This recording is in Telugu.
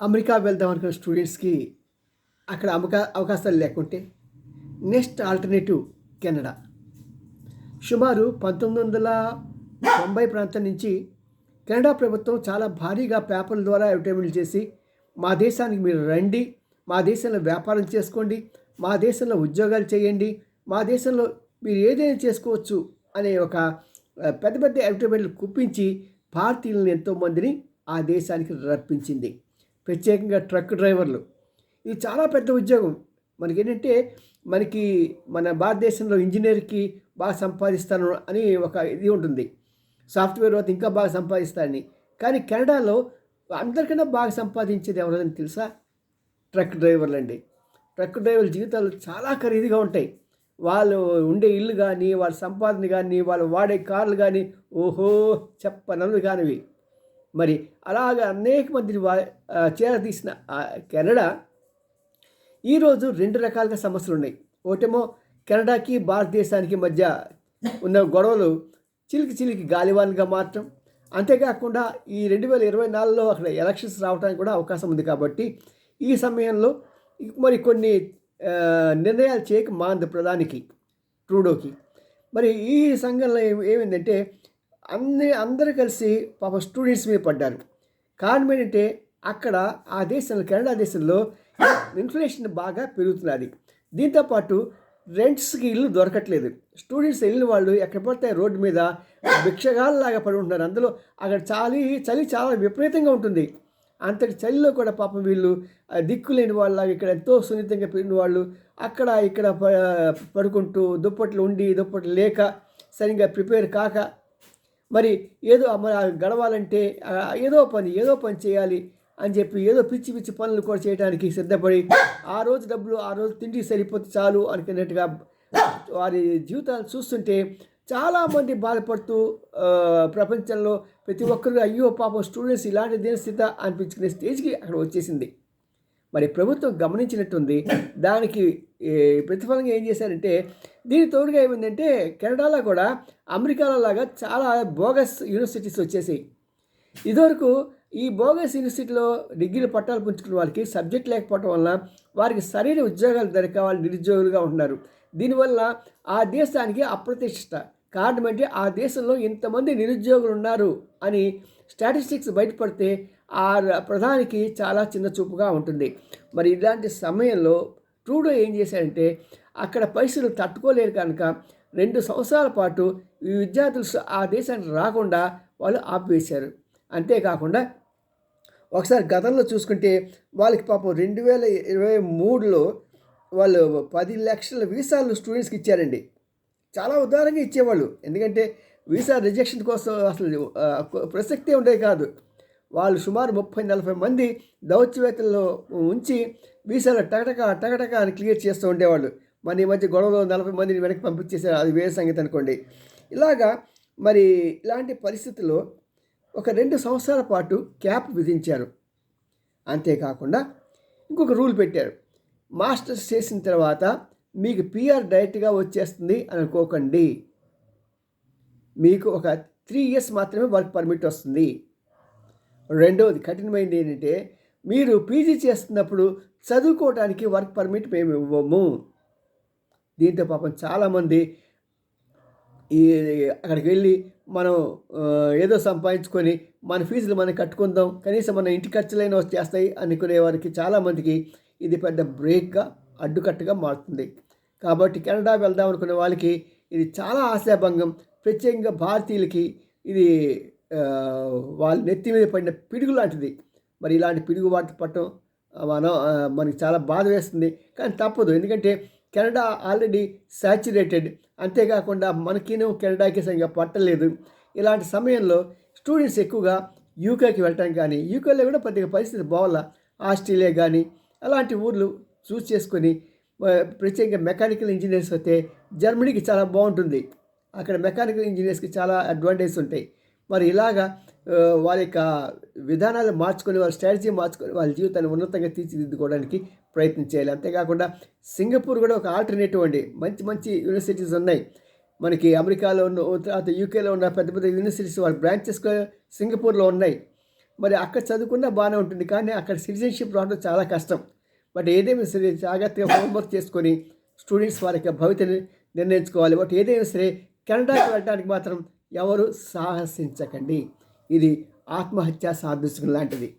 అమెరికా వెళ్దాం అనుకున్న స్టూడెంట్స్కి అక్కడ అవకా అవకాశాలు లేకుంటే నెక్స్ట్ ఆల్టర్నేటివ్ కెనడా. సుమారు పంతొమ్మిది వందల తొంభై ప్రాంతం నుంచి కెనడా ప్రభుత్వం చాలా భారీగా పేపర్ల ద్వారా అడ్వర్టైజ్మెంట్ చేసి మా దేశానికి మీరు రండి మా దేశంలో వ్యాపారం చేసుకోండి మా దేశంలో ఉద్యోగాలు చేయండి మా దేశంలో మీరు ఏదైనా చేసుకోవచ్చు అనే ఒక పెద్ద పెద్ద అడ్వర్టైజ్మెంట్లు కుప్పించి భారతీయులను ఎంతోమందిని ఆ దేశానికి రప్పించింది. ప్రత్యేకంగా ట్రక్ డ్రైవర్లు. ఇది చాలా పెద్ద ఉద్యోగం. మనకి ఏంటంటే మనకి మన భారతదేశంలో ఇంజనీర్కి బాగా సంపాదిస్తాను అని ఒక ఇది ఉంటుంది. సాఫ్ట్వేర్ తర్వాత ఇంకా బాగా సంపాదిస్తారని. కానీ కెనడాలో అందరికన్నా బాగా సంపాదించేది ఎవరైనా తెలుసా? ట్రక్ డ్రైవర్లు అండి ట్రక్ డ్రైవర్ల జీవితాలు చాలా ఖరీదుగా ఉంటాయి. వాళ్ళు ఉండే ఇల్లు కానీ వాళ్ళ సంపాదన కానీ వాళ్ళు వాడే కార్లు కానీ ఓహో చెప్పనలు కానివి. మరి అలాగ అనేక మందిని వా చేరదీసిన కెనడా ఈరోజు రెండు రకాలుగా సమస్యలు ఉన్నాయి. ఒకటేమో కెనడాకి భారతదేశానికి మధ్య ఉన్న గొడవలు చిలికి చిలికి గాలివాన్గా మాత్రం అంతేకాకుండా ఈ రెండు వేల ఇరవై నాలుగులో అక్కడ ఎలక్షన్స్ రావడానికి కూడా అవకాశం ఉంది కాబట్టి ఈ సమయంలో మరి కొన్ని నిర్ణయాలు చేయక మాంది ప్రధానికి ట్రూడోకి. మరి ఈ సంఘంలో ఏమైందంటే అన్ని అందరూ కలిసి పాప స్టూడెంట్స్ మీద పడ్డారు. కారణం ఏంటంటే అక్కడ ఆ దేశంలో కెనడా దేశంలో ఇన్ఫ్లేషన్ బాగా పెరుగుతున్నది. దీంతోపాటు రెంట్స్కి ఇల్లు దొరకట్లేదు. స్టూడెంట్స్ వెళ్ళిన వాళ్ళు ఎక్కడ పడితే రోడ్డు మీద భిక్షగాల్లాగా పడి ఉంటున్నారు. అందులో అక్కడ చలి చలి చాలా విపరీతంగా ఉంటుంది. అంతటి చలిలో కూడా పాపం వీళ్ళు దిక్కు దిక్కులేని వాళ్ళలాగా ఇక్కడ ఎంతో సున్నితంగా పెరిగిన వాళ్ళు అక్కడ ఇక్కడ ప- పడుకుంటూ దుప్పట్లు ఉండి దుప్పట్లు లేక సరిగ్గా ప్రిపేర్ కాక మరి ఏదో మరి గడవాలంటే ఏదో పని ఏదో పని చేయాలి అని చెప్పి ఏదో పిచ్చి పిచ్చి పనులు కూడా చేయడానికి సిద్ధపడి ఆ రోజు డబ్బులు ఆ రోజు తిండి సరిపోతే చాలు అనుకున్నట్టుగా వారి జీవితాలు చూస్తుంటే చాలామంది బాధపడుతూ ప్రపంచంలో ప్రతి ఒక్కరు అయ్యో పాపం స్టూడెంట్స్ ఇలాంటి దీనస్థిత అనిపించుకునే స్టేజ్కి అక్కడ వచ్చేసింది. మరి ప్రభుత్వం గమనించినట్టుంది దానికి ప్రతిఫలంగా ఏం చేశారంటే దీని తోడుగా ఏమైందంటే కెనడాలో కూడా అమెరికాలో లాగా చాలా బోగస్ యూనివర్సిటీస్ వచ్చేసాయి. ఇదివరకు ఈ బోగస్ యూనివర్సిటీలో డిగ్రీలు పట్టాలు పుంచుకున్న వాళ్ళకి సబ్జెక్ట్ లేకపోవడం వల్ల వారికి సరైన ఉద్యోగాలు దొరక వాళ్ళు నిరుద్యోగులుగా ఉంటున్నారు. దీనివల్ల ఆ దేశానికి అప్రతిష్ట కారణం అంటే ఆ దేశంలో ఇంతమంది నిరుద్యోగులు ఉన్నారు అని స్టాటిస్టిక్స్ బయటపడితే ఆ ప్రధానికి చాలా చిన్న చూపుగా ఉంటుంది. మరి ఇలాంటి సమయంలో ట్రూడో ఏం చేశాడంటే అక్కడ పరిస్థితులు తట్టుకోలేరు కనుక రెండు సంవత్సరాల పాటు ఈ విద్యార్థులు ఆ దేశానికి రాకుండా వాళ్ళు ఆపివేశారు. అంతేకాకుండా ఒకసారి గతంలో చూసుకుంటే వాళ్ళకి పాపం రెండు వేల ఇరవై మూడులో వాళ్ళు పది లక్షల వీసాలు స్టూడెంట్స్కి ఇచ్చారండి. చాలా ఉదారంగా ఇచ్చేవాళ్ళు. ఎందుకంటే వీసా రిజెక్షన్ కోసం అసలు ప్రసక్తే ఉండేది కాదు. వాళ్ళు సుమారు ముప్పై నలభై మంది దౌత్యవేత్తల్లో ఉంచి వీసాలు టకటక టకటక అని క్లియర్ చేస్తూ ఉండేవాళ్ళు. మన ఈ మధ్య గొడవలో నలభై మందిని వెనక్కి పంపించేసారు అది వేరే సంగతి అనుకోండి. ఇలాగా మరి ఇలాంటి పరిస్థితుల్లో ఒక రెండు సంవత్సరాల పాటు క్యాప్ విధించారు. అంతేకాకుండా ఇంకొక రూల్ పెట్టారు. మాస్టర్స్ చేసిన తర్వాత మీకు పిఆర్ డైరెక్ట్గా వచ్చేస్తుంది అని అనుకోకండి. మీకు ఒక త్రీ ఇయర్స్ మాత్రమే వర్క్ పర్మిట్ వస్తుంది. రెండవది కఠినమైనది ఏంటంటే మీరు పీజీ చేస్తున్నప్పుడు చదువుకోవడానికి వర్క్ పర్మిట్ మేము ఇవ్వము. దీంతో పాపం చాలామంది ఈ అక్కడికి వెళ్ళి మనం ఏదో సంపాదించుకొని మన ఫీజులు మనం కట్టుకుందాం కనీసం మన ఇంటి ఖర్చులైనా వచ్చేస్తాయి అనుకునే వారికి చాలామందికి ఇది పెద్ద బ్రేక్గా అడ్డుకట్టుగా మారుతుంది. కాబట్టి కెనడా వెళ్దాం అనుకునే వాళ్ళకి ఇది చాలా ఆశాభంగం. ప్రత్యేకంగా భారతీయులకి ఇది వాళ్ళ నెత్తి మీద పడిన పిడుగు లాంటిది. మరి ఇలాంటి పిడుగు వాటి పట్టడం మనం మనకి చాలా బాధ వేస్తుంది. కానీ తప్పదు. ఎందుకంటే కెనడా ఆల్రెడీ శాచురేటెడ్ అంతేకాకుండా మనకినూ కెనడాకి సరిగ్గా పట్టలేదు. ఇలాంటి సమయంలో స్టూడెంట్స్ ఎక్కువగా యూకేకి వెళ్ళటం కానీ యూకేలో కూడా పెద్దగా పరిస్థితి బాగోలా ఆస్ట్రేలియా కానీ అలాంటి ఊర్లు చూస్ చేసుకొని ప్రత్యేకంగా మెకానికల్ ఇంజనీర్స్ అయితే జర్మనీకి చాలా బాగుంటుంది. అక్కడ మెకానికల్ ఇంజనీర్స్కి చాలా అడ్వాంటేజ్ ఉంటాయి మరి ఇలాగా వారి యొక్క విధానాలు మార్చుకొని వారి స్ట్రాటజీ మార్చుకొని వాళ్ళ జీవితాన్ని ఉన్నతంగా తీర్చిదిద్దుకోవడానికి ప్రయత్నం చేయాలి. అంతేకాకుండా సింగపూర్ కూడా ఒక ఆల్టర్నేటివ్ అండి మంచి మంచి యూనివర్సిటీస్ ఉన్నాయి. మనకి అమెరికాలో ఉన్న తర్వాత యూకేలో ఉన్న పెద్ద పెద్ద యూనివర్సిటీస్ వాళ్ళ బ్రాంచెస్ సింగపూర్లో ఉన్నాయి. మరి అక్కడ చదువుకున్నా బాగానే ఉంటుంది. కానీ అక్కడ సిటిజన్షిప్ రావడం చాలా కష్టం. బట్ ఏదేమైనా సరే జాగ్రత్తగా హోంవర్క్ చేసుకొని స్టూడెంట్స్ వారి యొక్క భవితని నిర్ణయించుకోవాలి. బట్ ఏదైనా సరే కెనడాకి వెళ్ళడానికి మాత్రం ఎవరు సాహసించకండి. ఇది ఆత్మహత్య సాదృశ్యం లాంటిది.